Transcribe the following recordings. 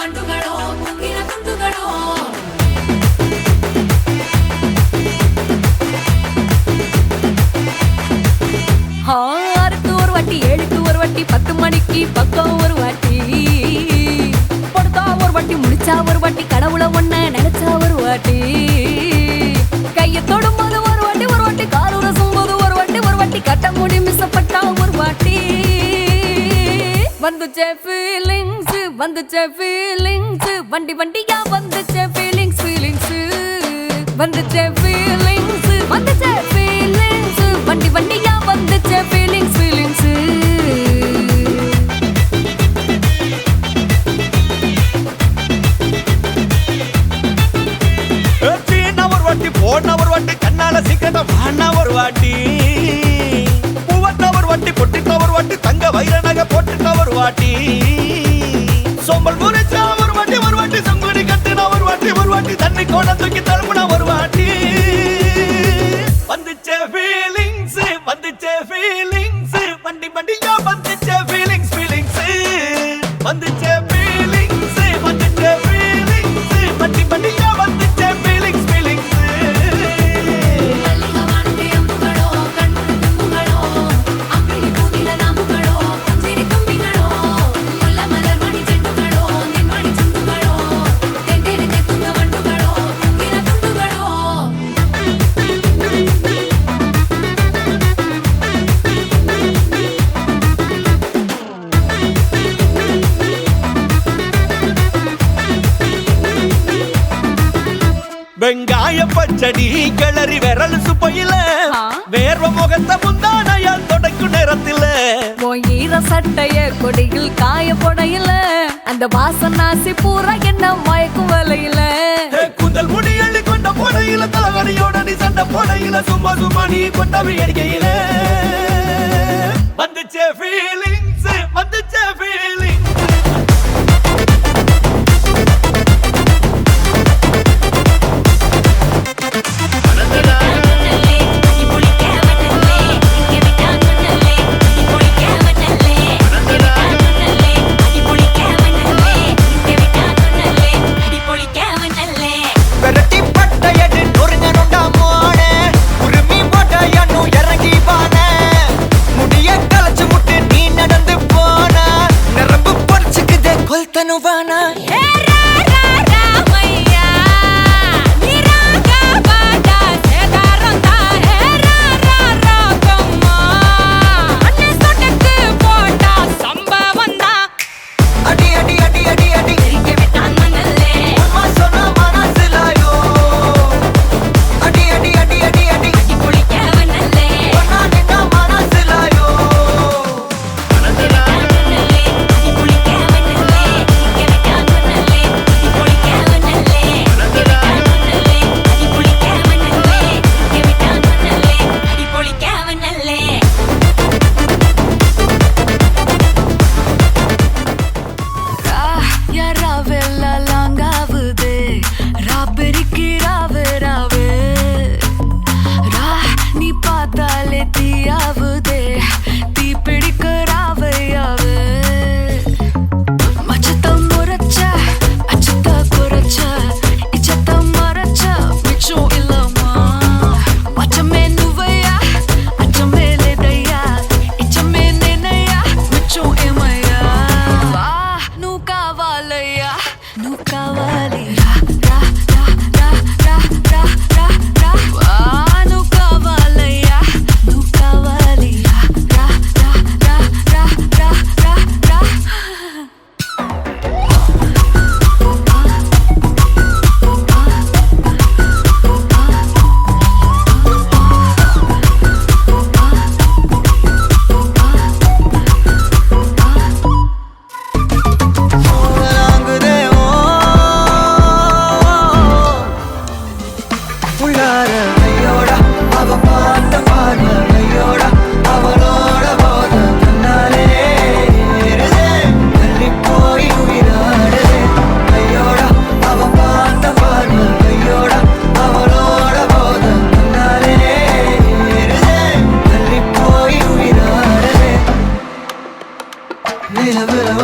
வண்டுகளோ ஒரு வாட்டி ஏழுக்கு ஒரு வாட்டி பத்து மணிக்கு பக்கம் ஒரு வாட்டி கொடுத்தா ஒரு வாட்டி முடிச்சா ஒரு வாட்டி கடவுளை வந்துச்சே ஃபீலிங்ஸ் வந்துச்சே ஃபீலிங்ஸ் வண்டி வண்டியா வந்துச்சே ஃபீலிங்ஸ் ஃபீலிங்ஸ் வந்துச்சே ஃபீலிங்ஸ் வந்துச்சே ஃபீலிங்ஸ் வண்டி வண்டியா வந்துச்சே ஃபீலிங்ஸ் ஃபீலிங்ஸ் சீனா ஒரு போன ஒரு வாட்டி கண்ணால சீக்கிரம் வாண்ணா ஒரு வாட்டி. பூவட்ட ஒரு வாட்டி பொட்டிட்ட ஒரு வாட்டி தங்க வைர நகை போட்டுட்ட வாட்டி. சோம்பல் முறைச்சா ஒரு வாட்டி ஒரு வாட்டி சங்குடி கட்டின ஒரு வாட்டி ஒரு வாட்டி தண்ணி கோட தூக்கி தழுப்புன ஒரு வாட்டி. வந்துச்சே ஃபீலிங்ஸ் கிளறி விரல் சுப்பையில. வேர்வ முகத்தை முந்தானையால் தொடக்கும் நேரத்தில. ஈர சட்டைய கொடியில் காய போடையில. அந்த வாசனாசி பூரா என்ன மயக்கும் வலையில. கூந்தல் முடி அள்ளி கொண்ட போடையில தலைவலியோட நீ சண்டை போடையில. சும்மா சும்மா நீ கொண்டவி அடிக்கையில. வந்துச்சே ஃபீலிங்ஸ் வந்துச்சே ஃபீலிங்ஸ்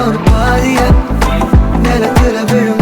பாதிய நிலத்துல விழும்.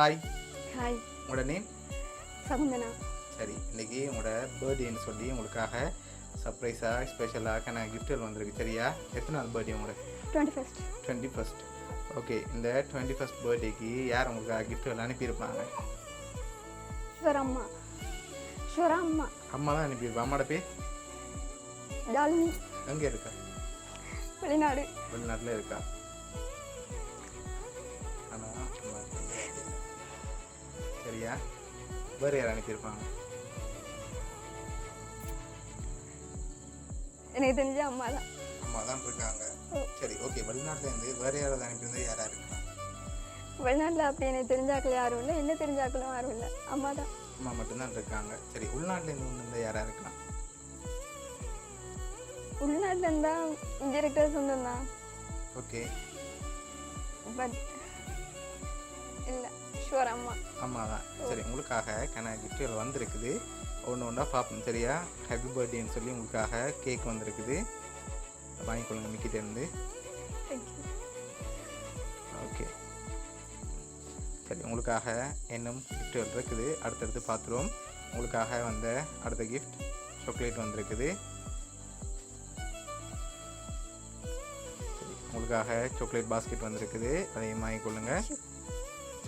ஹாய் ஹாய் உங்களோட நேம் சகுந்தனா சரி இன்னைக்கு உங்களோட பர்த்டேன்னு சொல்லி உங்களுக்காக சர்ப்ரைஸாக ஸ்பெஷலாக நான் கிஃப்ட்கள் வந்திருக்கு. சரியா? எத்தனை நாள் பர்த்டே உங்களோட twenty first twenty first okay இந்த டுவெண்ட்டி ஃபஸ்ட் பர்த்டேக்கு யார் உங்களுக்கு கிஃப்ட்கள் அனுப்பியிருப்பாங்க? ஷுவர் அம்மா ஷுவர் அம்மா அம்மா தான் அனுப்பியிருப்பா. அம்மாவோட பேர்? டாலினி. எங்கே இருக்கா? வெளிநாடு. வெளிநாட்டில் இருக்கா? சரியா வேறு யார் அனுப்பியிருப்பாங்க? எனக்கு தெரிஞ்ச அம்மா தான். அம்மா தான் இருக்காங்க சரி ஓகே வெளிநாட்டிலேருந்து வேறு யாராவது அனுப்பியிருந்தா யாராக இருக்கலாம்? வெளிநாட்டில் அப்படி எனக்கு தெரிஞ்சாக்கள் யாரும் இல்லை. என்ன தெரிஞ்சாக்களும் யாரும் இல்லை. அம்மா தான். அம்மா மட்டும்தான் இருக்காங்க. சரி உள்நாட்டிலேருந்து வந்திருந்தா யாராக இருக்கலாம்? உள்நாட்டில் இருந்தால் இருக்கிற சொந்தம் தான் ஓகே பட் இல்லை. ஷுவர் அம்மா. அம்மா தான் சரி உங்களுக்காக கன கிஃப்ட்கள் வந்திருக்குது. ஒன்று ஒன்றா பார்ப்போம் சரியா? ஹாப்பி பர்த்டேன்னு சொல்லி உங்களுக்காக கேக் வந்திருக்குது. வாங்கிக்கொள்ளுங்க மிக்கிட்டேருந்து ஓகே சரி உங்களுக்காக இன்னும் கிஃப்ட்கள் இருக்குது அடுத்தடுத்து பார்த்துருவோம். உங்களுக்காக வந்த அடுத்த கிஃப்ட் சாக்லேட் வந்திருக்குது. உங்களுக்காக சாக்லேட் பாஸ்கெட் வந்திருக்குது. அதையும் வாங்கிக்கொள்ளுங்க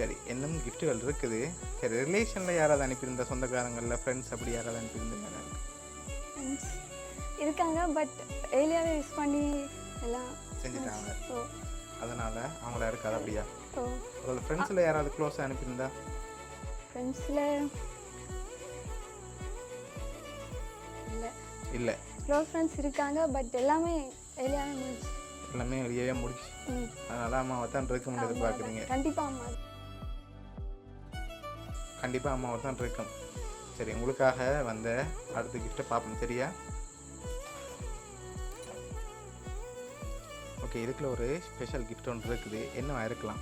சரி இன்னும் கிஃப்ட்டுகள் இருக்குது. சரி ரிலேஷனில் யாராவது அனுப்பியிருந்த சொந்தக்காரங்களில் ஃப்ரெண்ட்ஸ் அப்படி யாராவது அனுப்பியிருந்தீங்க இருக்காங்க பட் ஏலியாவே யூஸ் பண்ணி எல்லாம் செஞ்சுட்டாங்க. அதனால் அவங்கள இருக்காது அப்படியா? உங்களோட ஃப்ரெண்ட்ஸில் யாராவது க்ளோஸாக அனுப்பியிருந்தா? ஃப்ரெண்ட்ஸில் இல்லை. இல்லை. க்ளோஸ் ஃப்ரெண்ட்ஸ் இருக்காங்க பட் எல்லாமே ஏலியாவே முடிச்சு எல்லாமே வெளியவே முடிச்சு அதனால் அம்மாவை தான் ரெக்கமெண்ட் எதிர்பார்க்குறீங்க. கண்டிப்பாக அம்மா கண்டிப்பாக அம்மாவை தான் இருக்கும் சரி உங்களுக்காக வந்த அடுத்த கிஃப்ட்டை பார்ப்போம் சரியா? ஓகே இதுக்குள்ள ஒரு ஸ்பெஷல் கிஃப்ட் ஒன்று இருக்குது. என்னவா இருக்கலாம்?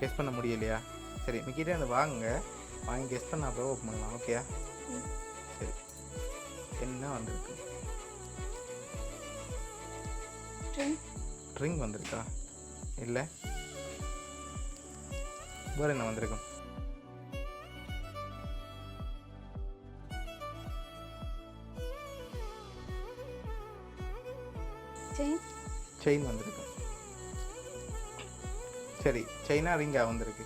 கெஸ் பண்ண முடியலையா? சரி மிக்கிட்டே அந்த வாங்குங்க. வாங்கி கெஸ் பண்ண அப்புறம் ஓப்பன் பண்ணலாம் ஓகேயா சரி. என்ன வந்திருக்கு? ட்ரிங் ரிங் வந்திருக்கா? இல்லை. வேறு என்ன வந்திருக்கும்? செயின் வந்திருக்கு. சரி செயினா ரிங்கா வந்திருக்கு.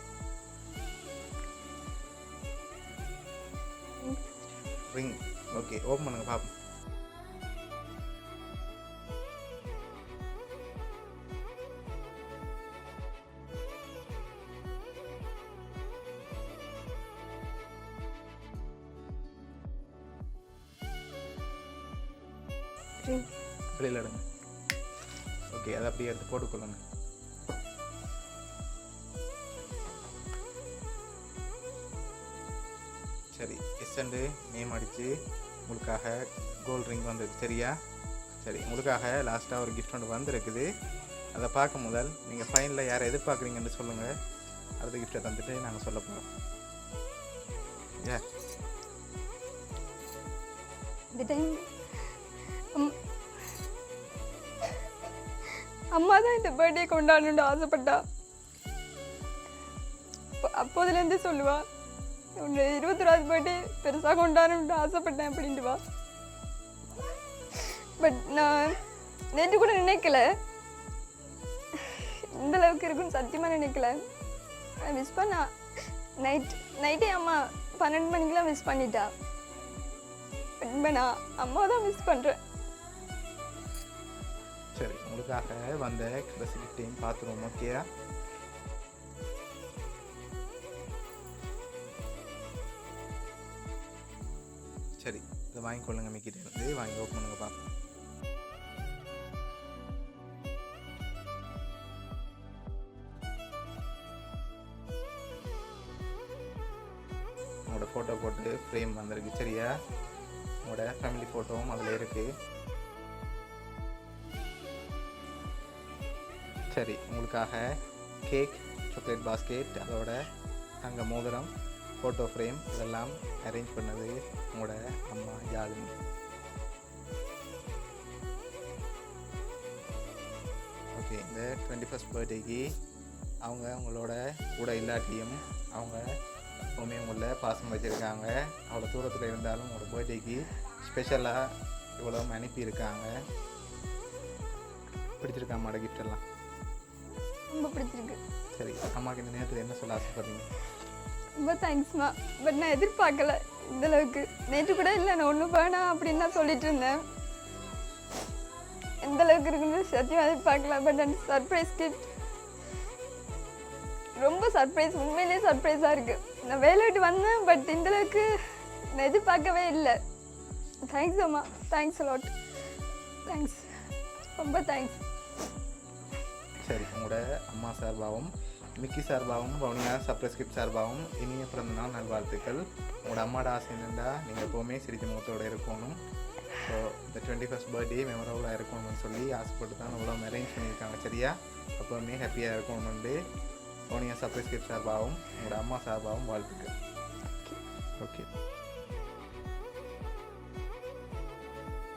ரிங் ஓகே ஓப்பன் பண்ணுங்க பாப்போம். வெளியில் எடுங்க ஓகே அதை அப்படியே எடுத்து போட்டுக்கொள்ளுங்க. சரி எஸ்எண்டு நேம் அடித்து உங்களுக்காக கோல்ட் ரிங் வந்திருக்கு சரியா? சரி உங்களுக்காக லாஸ்ட்டாக ஒரு கிஃப்ட் ஒன்று வந்திருக்குது. அதை பார்க்க முதல் நீங்கள் ஃபைனலில் யாரை எதிர்பார்க்குறீங்கன்னு சொல்லுங்கள் அடுத்த கிஃப்ட்டை தந்துட்டு நாங்கள் சொல்ல போகிறோம் யார் இந்த டைம் அம்மா தான் இந்த பர்த்டே கொண்டாடணும்னு ஆசைப்பட்டா. அப்போதுலேருந்து சொல்லுவா உன்னோட இருபத்தொராது பர்த்டே பெருசாக கொண்டாடணும்னு ஆசைப்பட்டேன் அப்படின்ட்டு வா பட் நான் நேற்று கூட நினைக்கல. இந்த அளவுக்கு இருக்குன்னு சத்தியமாக நினைக்கல. மிஸ் பண்ணா நைட் நைட்டே அம்மா பன்னெண்டு மணிக்கெலாம் மிஸ் பண்ணிட்டா. இப்போ நான் அம்மா தான் மிஸ் பண்ணுறேன் உங்களுக்காக வந்த கடைசி டைம் பார்த்துருவோம் ஓகேயா சரி இதை வாங்கிக்கொள்ளுங்க மிக்கிட்ட இருந்து. வாங்கி ஓப்பன் பண்ணுங்க பார்ப்போம் உங்களோட ஃபோட்டோ போட்டு ஃப்ரேம் வந்திருக்கு சரியா? உங்களோட ஃபேமிலி ஃபோட்டோவும் அதில் இருக்குது சரி உங்களுக்காக கேக் சாக்லேட் பாஸ்கெட் அதோட தங்க மோதிரம் ஃபோட்டோ ஃப்ரேம் இதெல்லாம் அரேஞ்ச் பண்ணது உங்களோட அம்மா யாழினி. ஓகே இந்த டுவெண்ட்டி ஃபஸ்ட் பர்த்டேக்கு அவங்க உங்களோட கூட இல்லாட்டியும் அவங்க எப்பவுமே உங்களை பாசம் வச்சுருக்காங்க. அவ்வளோ தூரத்தில் இருந்தாலும் உங்களோட பர்த்டேக்கு ஸ்பெஷலாக இவ்வளோ அனுப்பியிருக்காங்க. பிடிச்சிருக்காங்க அம்மாட எல்லாம்? ரொம்ப பிடிச்சிருக்கு. சரி அம்மாக்கு இந்த நேரத்தில் என்ன சொல்ல ஆசைப்படுறீங்க? ரொம்ப தேங்க்ஸ்மா பட் நான் எதிர்பார்க்கல இந்த அளவுக்கு. நேற்று கூட இல்லை நான் ஒன்றும் வேணாம் அப்படின்னு தான் சொல்லிட்டு இருந்தேன். எந்த அளவுக்கு இருக்குன்னு சத்தியம் எதிர்பார்க்கல பட் அந்த சர்ப்ரைஸ் கிஃப்ட் ரொம்ப சர்ப்ரைஸ் உண்மையிலேயே சர்ப்ரைஸாக இருக்குது நான் வேலை விட்டு வந்தேன் பட் இந்த அளவுக்கு நான் எதிர்பார்க்கவே இல்லை. தேங்க்ஸ் அம்மா. தேங்க்ஸ் லாட் தேங்க்ஸ் ரொம்ப தேங்க்ஸ் சரி உங்களோட அம்மா சார்பாகவும் மிக்கி சார்பாகவும் வவுனியா சர்ப்ரைஸ் கிஃப்ட் சார்பாகவும் இனிய பிறந்த நாள் நல்வாழ்த்துக்கள். உங்களோட அம்மாட ஆசை என்னென்னா நீங்கள் எப்போவுமே சிரிச்ச முகத்தோடு இருக்கணும். ஸோ இந்த டுவெண்ட்டி ஃபஸ்ட் பர்த்டே மெமரபுளாக இருக்கணும்னு சொல்லி ஆசைப்பட்டு தான் இவ்வளோ அரேஞ்ச் பண்ணியிருக்காங்க சரியா? எப்போவுமே ஹாப்பியாக இருக்கணும்னு வவுனியா சர்ப்ரைஸ் கிஃப்ட் சார்பாகவும் உங்களோட அம்மா சார்பாகவும் வாழ்த்துக்கள். ஓகே